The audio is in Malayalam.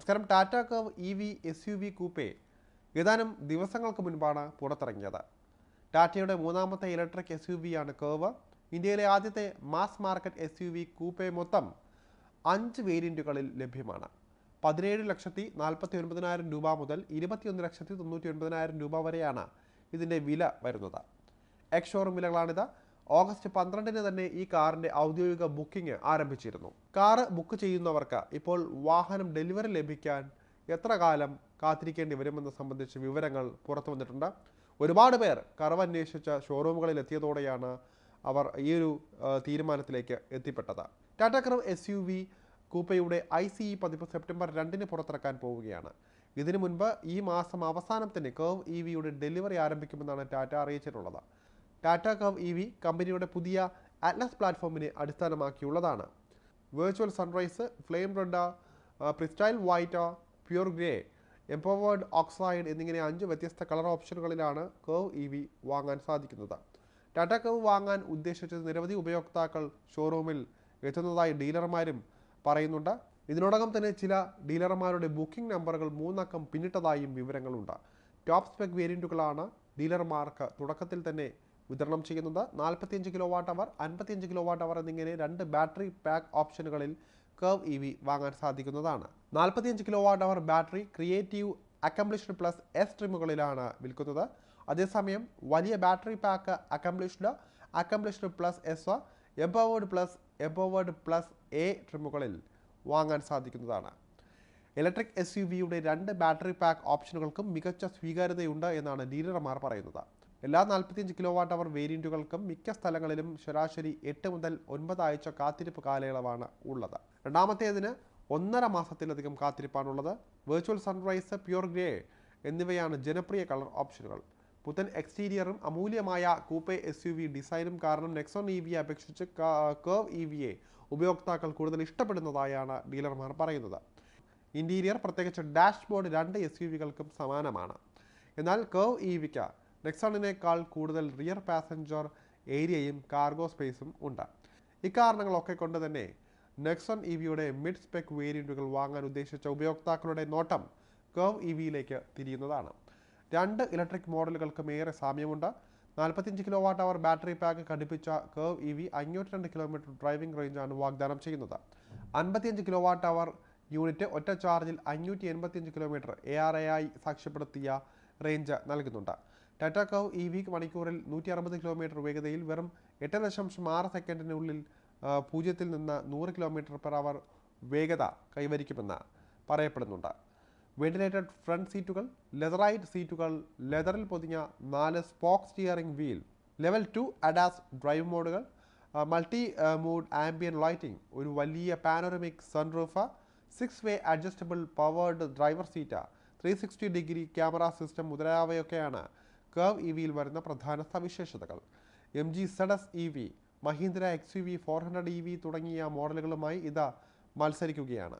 നമസ്കാരം. Tata curve E V S U V coupe ഏതാനും ദിവസങ്ങൾക്ക് മുൻപാണ് പുറത്തിറങ്ങിയത്. ടാറ്റയുടെ മൂന്നാമത്തെ ഇലക്ട്രിക് എസ് യു ആണ് കർവ്. ഇന്ത്യയിലെ ആദ്യത്തെ mass market S U V coupe മൊത്തം അഞ്ച് വേരിയന്റുകളിൽ ലഭ്യമാണ്. പതിനേഴ് ലക്ഷത്തി നാൽപ്പത്തി ഒൻപതിനായിരം രൂപ മുതൽ ഇരുപത്തിയൊന്ന് ലക്ഷത്തി തൊണ്ണൂറ്റി ഒൻപതിനായിരം രൂപ വരെയാണ് ഇതിന്റെ വില വരുന്നത്. Ex showroom വിലകളാണിത്. ഓഗസ്റ്റ് പന്ത്രണ്ടിന് തന്നെ ഈ കാറിന്റെ ഔദ്യോഗിക ബുക്കിംഗ് ആരംഭിച്ചിരുന്നു. കാറ് ബുക്ക് ചെയ്യുന്നവർക്ക് ഇപ്പോൾ വാഹനം ഡെലിവറി ലഭിക്കാൻ എത്ര കാലം കാത്തിരിക്കേണ്ടി വരുമെന്ന് സംബന്ധിച്ച് വിവരങ്ങൾ പുറത്തു വന്നിട്ടുണ്ട്. ഒരുപാട് പേർ കറവ് അന്വേഷിച്ച ഷോറൂമുകളിൽ എത്തിയതോടെയാണ് അവർ ഈ ഒരു തീരുമാനത്തിലേക്ക് എത്തിപ്പെട്ടത്. Tata curve S U V കൂപ്പയുടെ I C E പതിപ്പ് സെപ്റ്റംബർ രണ്ടിന് പുറത്തിറക്കാൻ പോവുകയാണ്. ഇതിനു മുൻപ് ഈ മാസം അവസാനത്തിന് കർവ് ഇ വിയുടെ ഡെലിവറി ആരംഭിക്കുമെന്നാണ് ടാറ്റ അറിയിച്ചിട്ടുള്ളത്. ടാറ്റ കവ് ഇ വി കമ്പനിയുടെ പുതിയ അറ്റ്ലസ് പ്ലാറ്റ്ഫോമിനെ അടിസ്ഥാനമാക്കിയുള്ളതാണ്. Virtual sunrise flame red pristine white pure grey empowered oxide എന്നിങ്ങനെ അഞ്ച് വ്യത്യസ്ത കളർ ഓപ്ഷനുകളിലാണ് കർവ് ഇ വി വാങ്ങാൻ സാധിക്കുന്നത്. ടാറ്റ കർവ് വാങ്ങാൻ ഉദ്ദേശിച്ച നിരവധി ഉപയോക്താക്കൾ ഷോറൂമിൽ എത്തുന്നതായി ഡീലർമാരും പറയുന്നുണ്ട്. ഇതിനോടകം തന്നെ ചില ഡീലർമാരുടെ ബുക്കിംഗ് നമ്പറുകൾ മൂന്നക്കം പിന്നിട്ടതായും വിവരങ്ങളുണ്ട്. ടോപ്പ് സ്പെക് വേരിയന്റുകളാണ് ഡീലർമാർക്ക് തുടക്കത്തിൽ തന്നെ വിതരണം ചെയ്യുന്നത്. നാൽപ്പത്തിയഞ്ച് കിലോ വാട്ട് അവർ അൻപത്തിയഞ്ച് കിലോ വാട്ട് അവർ എന്നിങ്ങനെ രണ്ട് ബാറ്ററി പാക്ക് ഓപ്ഷനുകളിൽ കർവ് ഇ വി വാങ്ങാൻ സാധിക്കുന്നതാണ്. നാൽപ്പത്തിയഞ്ച് kilo watt hour battery creative accomplished plus S ട്രിമുകളിലാണ് വിൽക്കുന്നത്. അതേസമയം വലിയ battery pack accomplished accomplished plus S empowered plus empowered plus A ട്രിമുകളിൽ വാങ്ങാൻ സാധിക്കുന്നതാണ്. ഇലക്ട്രിക് എസ് യു വിയുടെ രണ്ട് ബാറ്ററി പാക്ക് ഓപ്ഷനുകൾക്കും മികച്ച സ്വീകാര്യതയുണ്ട് എന്നാണ് ഡീലർമാർ പറയുന്നത്. എല്ലാ നാൽപ്പത്തിയഞ്ച് കിലോ വാട്ട് അവർ വേരിയന്റുകൾക്കും മിക്ക സ്ഥലങ്ങളിലും ശരാശരി എട്ട് മുതൽ ഒൻപത് ആഴ്ച കാത്തിരിപ്പ് കാലയളവാണ് ഉള്ളത്. രണ്ടാമത്തേതിന് ഒന്നര മാസത്തിലധികം കാത്തിരിപ്പാണുള്ളത്. വെർച്വൽ സൺറൈസ് പ്യൂർ ഗ്രേ എന്നിവയാണ് ജനപ്രിയ കളർ ഓപ്ഷനുകൾ. പുത്തൻ എക്സ്റ്റീരിയറും അമൂല്യമായ കൂപ്പെ എസ് യു വി ഡിസൈനും കാരണം നെക്സോൺ ഇ വിയെ അപേക്ഷിച്ച് കർവ് ഇ വിയെ ഉപയോക്താക്കൾ കൂടുതൽ ഇഷ്ടപ്പെടുന്നതായാണ് ഡീലർമാർ പറയുന്നത്. ഇന്റീരിയർ പ്രത്യേകിച്ച് ഡാഷ്ബോർഡ് രണ്ട് എസ് യു വികൾക്കും സമാനമാണ്. എന്നാൽ കർവ് ഇ വിക്ക് നെക്സോണിനേക്കാൾ കൂടുതൽ റിയർ പാസഞ്ചർ ഏരിയയും കാർഗോ സ്പേസും ഉണ്ട്. ഇക്കാരണങ്ങളൊക്കെ കൊണ്ട് തന്നെ നെക്സോൺ ഇ വിയുടെ മിഡ് സ്പെക് വേരിയന്റുകൾ വാങ്ങാൻ ഉദ്ദേശിച്ച ഉപയോക്താക്കളുടെ നോട്ടം കർവ് ഇ വിയിലേക്ക് തിരിയുന്നതാണ്. രണ്ട് ഇലക്ട്രിക് മോഡലുകൾക്കും ഏറെ സാമ്യമുണ്ട്. നാൽപ്പത്തിയഞ്ച് kilo watt hour battery pack ഘടിപ്പിച്ച കർവ് ഇ വി അഞ്ഞൂറ്റി രണ്ട് കിലോമീറ്റർ ഡ്രൈവിംഗ് റേഞ്ചാണ് വാഗ്ദാനം ചെയ്യുന്നത്. അൻപത്തിയഞ്ച് കിലോ വാട്ട് അവർ യൂണിറ്റ് ഒറ്റ ചാർജിൽ അഞ്ഞൂറ്റി എൺപത്തിയഞ്ച് കിലോമീറ്റർ എ ആർ എ ആയി സാക്ഷ്യപ്പെടുത്തിയ റേഞ്ച് നൽകുന്നുണ്ട്. ടാറ്റ കവ് ഇ വി മണിക്കൂറിൽ നൂറ്റി അറുപത് കിലോമീറ്റർ വേഗതയിൽ വെറും എട്ട് ദശാംശം ആറ് സെക്കൻഡിനുള്ളിൽ പൂജ്യത്തിൽ നിന്ന് നൂറ് കിലോമീറ്റർ പെർ അവർ വേഗത കൈവരിക്കുമെന്ന് പറയപ്പെടുന്നുണ്ട്. വെന്റിലേറ്റഡ് ഫ്രണ്ട് സീറ്റുകൾ ലെതറൈറ്റ് സീറ്റുകൾ ലെതറിൽ പൊതിഞ്ഞ നാല് spoke steering wheel level two ADAS drive മോഡുകൾ മൾട്ടി മൂഡ് ആംബിയൻ ലൈറ്റിംഗ് ഒരു വലിയ panoramic sunroof six way adjustable powered driver seat three sixty degree camera system മുതലായവയൊക്കെയാണ് curve E വിയിൽ വരുന്ന പ്രധാന സവിശേഷതകൾ. M G ZS E V Mahindra X U V four hundred E V തുടങ്ങിയ മോഡലുകളുമായി ഇത് മത്സരിക്കുകയാണ്.